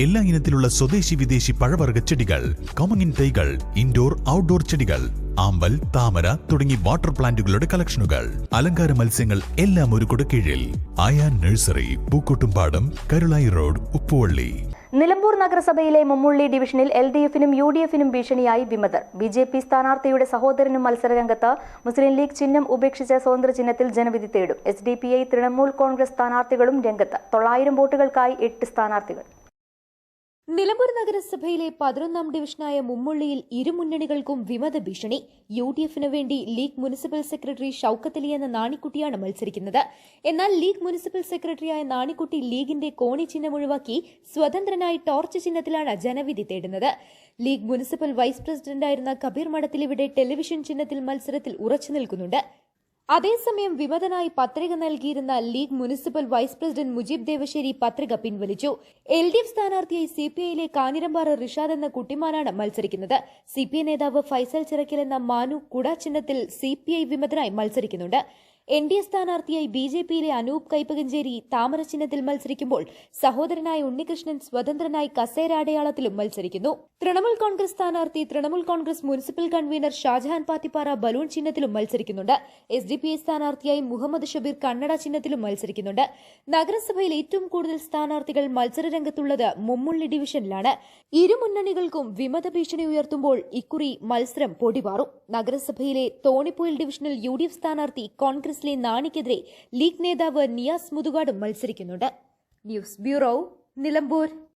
എല്ലാ ഇനത്തിലുള്ള സ്വദേശി വിദേശി പഴവർഗ ചെടികൾ കോമങ്ങിൻ തൈകൾ ഇൻഡോർ ഔട്ട്ഡോർ ചെടികൾ ആമ്പൽ താമര തുടങ്ങി വാട്ടർ പ്ലാന്റുകളുടെ കളക്ഷനുകൾ അലങ്കാര മത്സ്യങ്ങൾ എല്ലാം ഒരു കീഴിൽ ആയാ നഴ്സറി പൂക്കോട്ടുംപാടം കരുളായി റോഡ് ഉപ്പുവള്ളി. നിലമ്പൂർ നഗരസഭയിലെ മുമ്മുള്ളി ഡിവിഷനിൽ എൽ ഡി എഫിനും യു ഡി എഫിനും ഭീഷണിയായി വിമതർ. ബി ജെ പി സ്ഥാനാർത്ഥിയുടെ സഹോദരനും മത്സരരംഗത്ത് മുസ്ലിം ലീഗ് ചിഹ്നം ഉപേക്ഷിച്ച സ്വതന്ത്ര ചിഹ്നത്തിൽ ജനവിധി തേടും. S D P I Trinamool Congress സ്ഥാനാർത്ഥികളും രംഗത്ത് തൊള്ളായിരം വോട്ടുകൾക്കായി എട്ട് സ്ഥാനാർത്ഥികൾ. നിലമ്പൂർ നഗരസഭയിലെ പതിനൊന്നാം ഡിവിഷനായ മുമ്മുള്ളിയിൽ ഇരുമുന്നണികൾക്കും വിമത ഭീഷണി. യു ഡി എഫിന് വേണ്ടി ലീഗ് മുനിസിപ്പൽ സെക്രട്ടറി ഷൌക്കത്തലി എന്ന നാണിക്കുട്ടിയാണ് മത്സരിക്കുന്നത്. എന്നാൽ ലീഗ് മുനിസിപ്പൽ സെക്രട്ടറിയായ നാണിക്കുട്ടി ലീഗിന്റെ കോണി ചിഹ്നം ഒഴിവാക്കി സ്വതന്ത്രനായി ടോർച്ച് ചിഹ്നത്തിലാണ് ജനവിധി തേടുന്നത്. ലീഗ് മുനിസിപ്പൽ വൈസ് പ്രസിഡന്റായിരുന്ന കബീർ മഠത്തിലിവിടെ ടെലിവിഷൻ ചിഹ്നത്തിൽ മത്സരത്തിൽ ഉറച്ചു നിൽക്കുന്നുണ്ട്. അതേസമയം വിമതനായി പത്രിക നൽകിയിരുന്ന League municipal vice president Mujeeb Devassery പത്രിക പിൻവലിച്ചു. എൽ ഡി എഫ് സ്ഥാനാർത്ഥിയായി സി പി ഐയിലെ കാഞ്ഞിരമ്പാറ റിഷാദ് എന്ന കുട്ടിമാനാണ് മത്സരിക്കുന്നത്. സി പി ഐ നേതാവ് ഫൈസൽ ചിറക്കിൽ എന്ന മാനു കുട ചിഹ്നത്തിൽ സി പി ഐ വിമതനായി മത്സരിക്കുന്നുണ്ട്. എൻ ഡി എ സ്ഥാനാർത്ഥിയായി ബി ജെ പിയിലെ അനൂപ് കൈപ്പകഞ്ചേരി താമരചിഹ്നത്തിൽ മത്സരിക്കുമ്പോൾ സഹോദരനായ ഉണ്ണികൃഷ്ണൻ സ്വതന്ത്രനായി കസേര അടയാളത്തിലും മത്സരിക്കുന്നു. തൃണമൂൽ കോൺഗ്രസ് സ്ഥാനാർത്ഥി Trinamool Congress municipal convener Shajahan Pathippara balloon ചിഹ്നത്തിലും മത്സരിക്കുന്നുണ്ട്. എസ് ഡി പി ഐ സ്ഥാനാർത്ഥിയായി മുഹമ്മദ് ഷബീർ കണ്ണട ചിഹ്നത്തിലും മത്സരിക്കുന്നുണ്ട്. നഗരസഭയിൽ ഏറ്റവും കൂടുതൽ സ്ഥാനാർത്ഥികൾ മത്സരരംഗത്തുള്ളത് മുമ്മുള്ളി ഡിവിഷനിലാണ്. ഇരു മുന്നണികൾക്കും വിമത ഭീഷണി ഉയർത്തുമ്പോൾ ഇക്കുറി മത്സരം പൊടിപാറും നഗരസഭയിലെ തോണിപ്പോയിൽ ഡിവിഷനിൽ യു ഡി എഫ് സ്ഥാനാർത്ഥി കോൺഗ്രസിലെ നാണിക്കെതിരെ ലീഗ് നേതാവ് നിയാസ് മുതുകാടും മത്സരിക്കുന്നുണ്ട്. News bureau Nilambur.